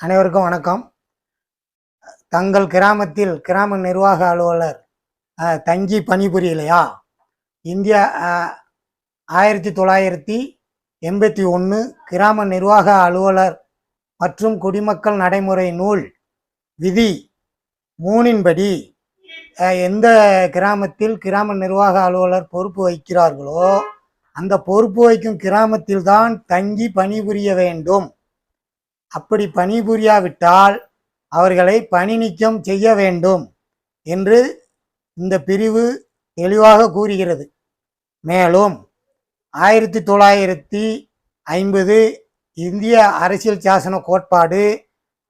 அனைவருக்கும் வணக்கம். தங்கள் கிராமத்தில் கிராம நிர்வாக அலுவலர் தங்கி பணிபுரியலையா? இந்தியா ஆயிரத்தி தொள்ளாயிரத்தி எண்பத்தி ஒன்று கிராம நிர்வாக அலுவலர் மற்றும் குடிமக்கள் நடைமுறை நூல் விதி மூணின்படி எந்த கிராமத்தில் கிராம நிர்வாக அலுவலர் பொறுப்பு வைக்கிறார்களோ அந்த பொறுப்பு வைக்கும் கிராமத்தில்தான் தங்கி பணிபுரிய வேண்டும். அப்படி பணிபுரியாவிட்டால் அவர்களை பணி நீக்கம் செய்ய வேண்டும் என்று இந்த பிரிவு தெளிவாக கூறுகிறது. மேலும் ஆயிரத்தி தொள்ளாயிரத்தி ஐம்பது இந்திய அரசியல் சாசன கோட்பாடு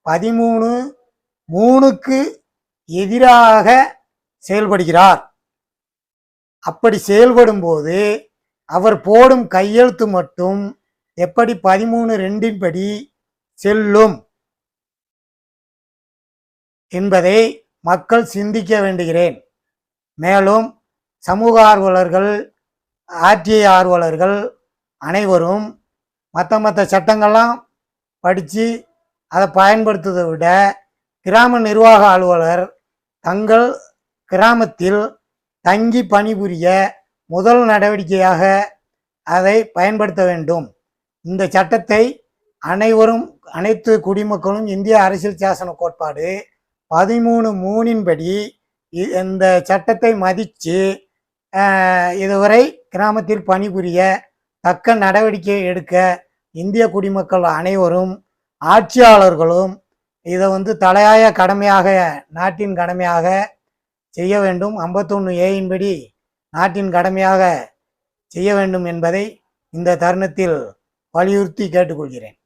பதிமூணு மூணுக்கு எதிராக செயல்படுகிறார். அப்படி செயல்படும்போது அவர் போடும் கையெழுத்து மட்டும் எப்படி பதிமூணு ரெண்டின்படி செல்லும் என்பதை மக்கள் சிந்திக்க வேண்டுகிறேன். மேலும் சமூக ஆர்வலர்கள் ஆர்டிஐ ஆர்வலர்கள் அனைவரும் மற்ற மற்ற சட்டங்கள்லாம் படித்து அதை பயன்படுத்துவதை விட கிராம நிர்வாக அலுவலர் தங்கள் கிராமத்தில் தங்கி பணிபுரிய முதல் நடவடிக்கையாக அதை பயன்படுத்த வேண்டும். இந்த சட்டத்தை அனைவரும் அனைத்து குடிமக்களும் இந்திய அரசியல் சாசன கோட்பாடு பதிமூணு மூணின்படி இந்த சட்டத்தை மதித்து இதுவரை கிராமத்தில் பணிபுரிய தக்க நடவடிக்கை எடுக்க இந்திய குடிமக்கள் அனைவரும் ஆட்சியாளர்களும் இதை வந்து தலையாய கடமையாக நாட்டின் கடமையாக செய்ய வேண்டும். ஐம்பத்தொன்று ஏயின்படி நாட்டின் கடமையாக செய்ய வேண்டும் என்பதை இந்த தருணத்தில் வலியுறுத்தி கேட்டுக்கொள்கிறேன்.